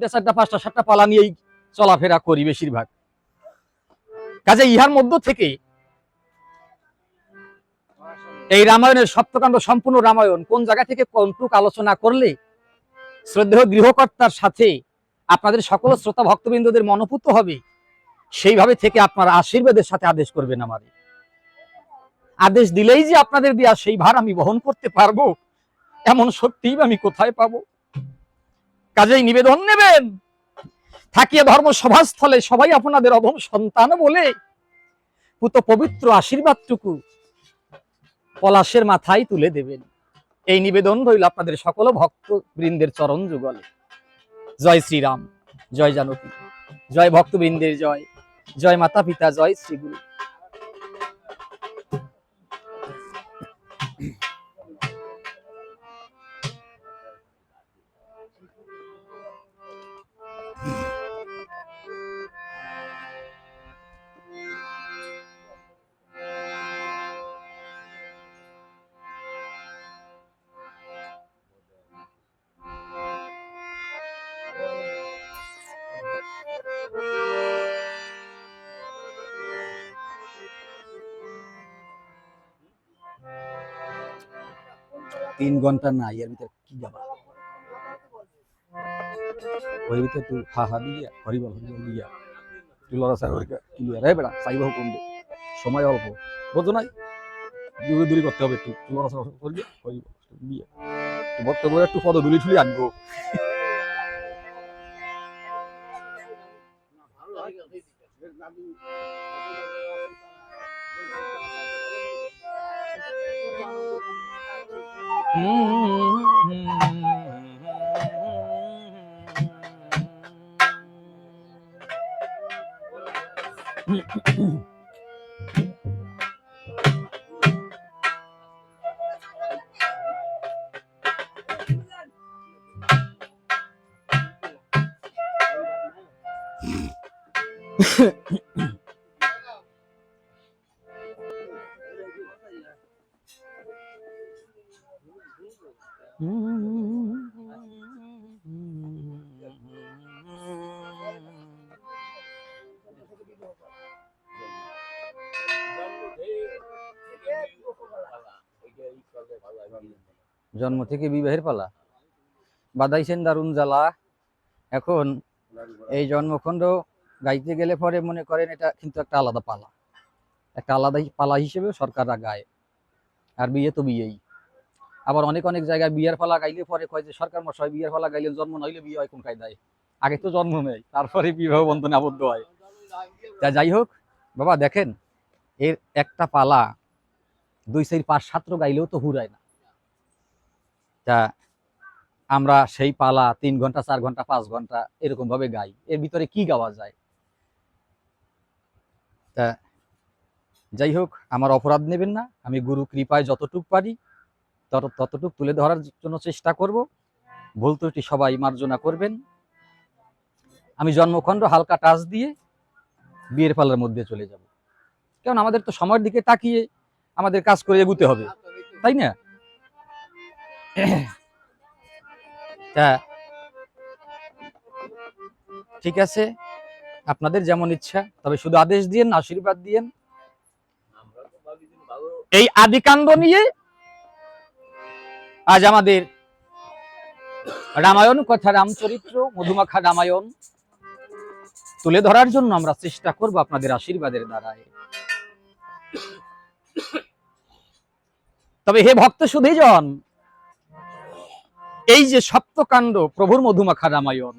তিনটা, চারটা, পাঁচটা, সাতটা পালা নিয়েই চলাফেরা করি বেশিরভাগ। কাজে ইহার মধ্য থেকে এই রামায়ণের সপ্তকাণ্ড, সম্পূর্ণ রামায়ণ কোন জায়গা থেকে কোনটুক আলোচনা করলে শ্রদ্ধেয় গৃহকর্তার সাথে আপনাদের সকল শ্রোতা ভক্তবৃন্দদের মনোপুত হবে, সেইভাবে থেকে আপনারা আশীর্বাদের সাথে আদেশ করবেন আমারে। আদেশ দিলেই যে আপনাদের দেয়া সেই ভার আমি বহন করতে পারব, এমন সত্যিই আমি কোথায় পাবো? কাজেই নিবেদন নেবেন। থাকিয়ে ধর্ম সভাস্থলে সবাই আপনাদের অধম সন্তান বলে পুত পবিত্র আশীর্বাদটুকু পলাশের মাথায় তুলে দেবেন। এই নিবেদন রইল আপনাদের সকল ভক্ত বৃন্দের চরণ যুগলে। জয় শ্রীরাম, জয় জানকী, জয় ভক্তবৃন্দের জয় জয় মাতা পিতা জয় শ্রীগুরু। তিন ঘণ্টা না, এর ভিতরে কি যাবা? ওই ভিতরে তুই হা হা দিয়া হরিবল হরিবল দিয়া তুই লড়া সাহেব বেড়া সাইব হুকুম দে সময় অল্প। বোঝো নাই? দূরে দূরে করতে হবে একটু। একটু লড়াছাড়া করবে হরিবল দিয়া বক্তব্য একটু ঠুলি আনব। Mm-hmm. জন্ম থেকে বিবাহের পালা। বাদাইছেন দারুণ জ্বালা। এখন এই জন্মখণ্ড গাইতে গেলে পরে মনে করেন এটা কিন্তু একটা আলাদা পালা। একটা আলাদা পালা হিসেবে সরকাররা গায়। আর বিয়ে তো বিয়েই। আবার অনেক অনেক জায়গায় বিয়ের পালা গাইলে পরে কয় যে সরকার মশাই বিয়ের পালা গাইলে জন্ম নইলে বিয়ে হয়, কোন কায়দায়? আগে তো জন্ম নেই, তারপরে বিবাহ বন্ধনে আবদ্ধ হয়। তা যাই হোক, বাবা দেখেন, এর একটা পালা দুই, চার, পাঁচ সাত্র গাইলেও তো হুরায় না। তা আমরা সেই পালা তিন ঘণ্টা, চার ঘণ্টা, পাঁচ ঘণ্টা এরকম ভাবে গাই। এর ভিতরে কি গাওয়া যায়? তা যাই হোক, আমার অপরাধ নেবেন না, আমি গুরু কৃপায় যতটুক পারি ততটুক তুলে ধরার জন্য চেষ্টা করব। ভুল ত্রুটি সবাই মার্জনা করবেন। আমি জন্মখণ্ড হালকা টাচ দিয়ে বিয়ের পালার মধ্যে চলে যাব। কারণ আমাদের তো সময়ের দিকে তাকিয়ে আমাদের কাজ করে এগুতে হবে। তাই না? ঠিক আছে। আপনাদের যেমন ইচ্ছা, তবে শুধু আদেশ দিয়েন, আশীর্বাদ দিয়েন। এই আদিকাণ্ড নিয়ে আজ আমাদের রামায়ণ কথা রামচরিত্র, মধুমাখা রামায়ণ তুলে ধরার জন্য আমরা চেষ্টা করব আপনাদের আশীর্বাদের দ্বারায়। তবে হে ভক্ত সুধীজন, এই যে সপ্তকাণ্ড প্রভুর মধুমাখা রামায়ণ